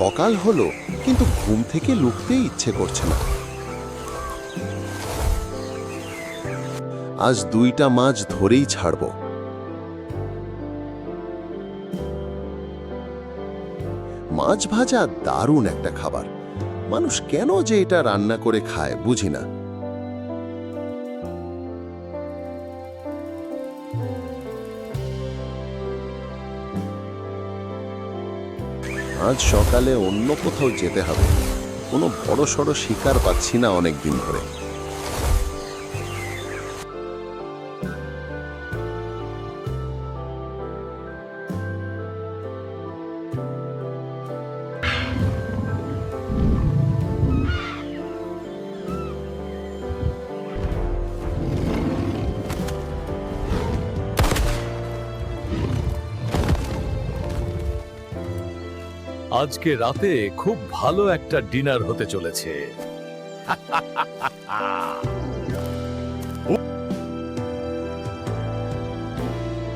সকাল হলো, কিন্তু ঘুম থেকে লুকতে ইচ্ছে করছে না। আজ দুইটা মাছ ধরেই ছাড়ব। মাছ ভাজা দারুণ একটা খাবার। মানুষ কেন যে এটা রান্না করে খায় বুঝি না আজ সকালে অন্য কোথাও যেতে হবে। কোনো বড় সড়ো শিকার পাচ্ছি না অনেক দিন ধরে। আজকে রাতে খুব ভালো একটা ডিনার হতে চলেছে।